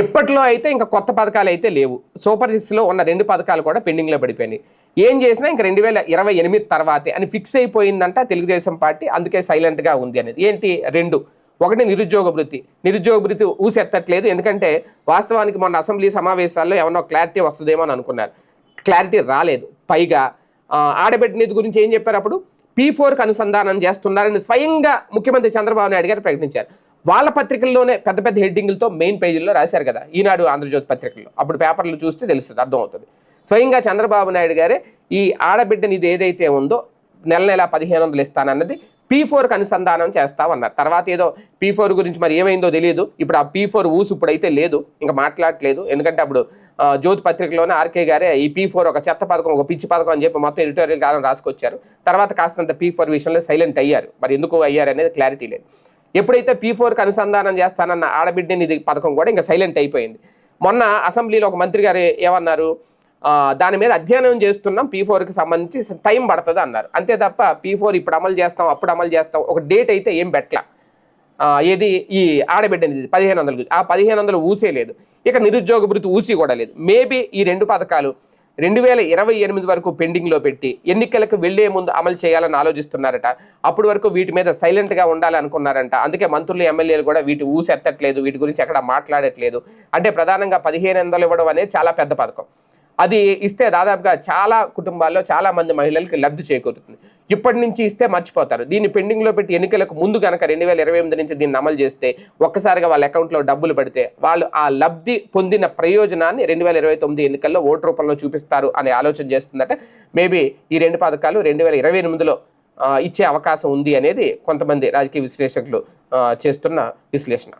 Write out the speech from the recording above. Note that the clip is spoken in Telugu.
ఇప్పట్లో అయితే ఇంకా కొత్త పథకాలు అయితే లేవు. సూపర్ సిక్స్లో ఉన్న రెండు పథకాలు కూడా పెండింగ్లో పడిపోయినాయి. ఏం చేసినా ఇంకా రెండు వేల ఇరవై ఎనిమిది తర్వాతే అని ఫిక్స్ అయిపోయిందంట తెలుగుదేశం పార్టీ. అందుకే సైలెంట్గా ఉంది అనేది. ఏంటి? రెండు. ఒకటి నిరుద్యోగ వృత్తి. నిరుద్యోగ వృత్తి ఊసెత్తట్లేదు. ఎందుకంటే వాస్తవానికి మొన్న అసెంబ్లీ సమావేశాల్లో ఏమన్నా క్లారిటీ వస్తుందేమో అని అనుకున్నారు. క్లారిటీ రాలేదు. పైగా ఆడబిడ్డ నిధి గురించి ఏం చెప్పారు అప్పుడు? పీ ఫోర్కి అనుసంధానం చేస్తున్నారని స్వయంగా ముఖ్యమంత్రి చంద్రబాబు నాయుడు గారు ప్రకటించారు. వాళ్ళ పత్రికల్లోనే పెద్ద పెద్ద హెడ్డింగ్లతో మెయిన్ పేజీల్లో రాశారు కదా ఈనాడు ఆంధ్రజ్యోతి పత్రికల్లో. అప్పుడు పేపర్లు చూస్తే తెలుస్తుంది అర్థమవుతుంది. స్వయంగా చంద్రబాబు నాయుడు గారే ఈ ఆడబిడ్డని ఇది ఏదైతే ఉందో నెల నెల పదిహేను వందలు ఇస్తానన్నది పీ ఫోర్కి అనుసంధానం చేస్తామన్నారు తర్వాత ఏదో పీ ఫోర్ గురించి మరి ఏమైందో తెలియదు. ఇప్పుడు ఆ పీ ఫోర్ ఊసు ఇప్పుడైతే లేదు ఇంకా మాట్లాడట్లేదు. ఎందుకంటే అప్పుడు జ్యోతి పత్రికలోనే ఆర్కే గారే ఈ పీ ఫోర్ ఒక చెత్త పథకం ఒక పిచ్చి పథకం అని చెప్పి మొత్తం ఎడిటోరియల్ కాలం రాసుకొచ్చారు. తర్వాత కాస్తంత పీ ఫోర్ విషయంలో సైలెంట్ అయ్యారు. మరి ఎందుకు అయ్యారు అనేది క్లారిటీ లేదు. ఎప్పుడైతే పీ ఫోర్కి అనుసంధానం చేస్తానన్న ఆడబిడ్డ నిధి పథకం కూడా ఇంకా సైలెంట్ అయిపోయింది. మొన్న అసెంబ్లీలో ఒక మంత్రి గారు ఏమన్నారు? దాని మీద అధ్యయనం చేస్తున్నాం పీ ఫోర్కి సంబంధించి టైం పడుతుంది అన్నారు. అంతే తప్ప పీ ఫోర్ ఇప్పుడు అమలు చేస్తాం అప్పుడు అమలు చేస్తాం ఒక డేట్ అయితే ఏం పెట్టలా. ఏది? ఈ ఆడబిడ్డ నిధి పదిహేను వందలు. ఆ పదిహేను వందలు ఊసే లేదు ఇక నిరుద్యోగ భృతి ఊసి కూడా లేదు. మేబీ ఈ రెండు పథకాలు రెండు వేల ఇరవై ఎనిమిది వరకు పెండింగ్లో పెట్టి ఎన్నికలకు వెళ్ళే ముందు అమలు చేయాలని ఆలోచిస్తున్నారట. అప్పటి వరకు వీటి మీద సైలెంట్గా ఉండాలనుకున్నారంట అందుకే మంత్రులు ఎమ్మెల్యేలు కూడా వీటి ఊసెత్తట్లేదు వీటి గురించి ఎక్కడ మాట్లాడట్లేదు. అంటే ప్రధానంగా పదిహేను వందలు ఇవ్వడం అనేది చాలా పెద్ద పథకం. అది ఇస్తే దాదాపుగా చాలా కుటుంబాల్లో చాలా మంది మహిళలకు లబ్ధి చేకూరుతుంది. ఇప్పటి నుంచి ఇస్తే మర్చిపోతారు. దీన్ని పెండింగ్లో పెట్టి ఎన్నికలకు ముందు కనుక రెండు వేల ఇరవై ఎనిమిది నుంచి దీన్ని అమలు చేస్తే ఒక్కసారిగా వాళ్ళ అకౌంట్లో డబ్బులు పడితే వాళ్ళు ఆ లబ్ధి పొందిన ప్రయోజనాన్ని రెండు వేల ఇరవై తొమ్మిది ఎన్నికల్లో ఓటు రూపంలో చూపిస్తారు అనే ఆలోచన చేస్తుందట. మేబీ ఈ రెండు పథకాలు రెండు వేల ఇరవై ఎనిమిదిలో ఇచ్చే అవకాశం ఉంది అనేది కొంతమంది రాజకీయ విశ్లేషకులు చేస్తున్న విశ్లేషణ.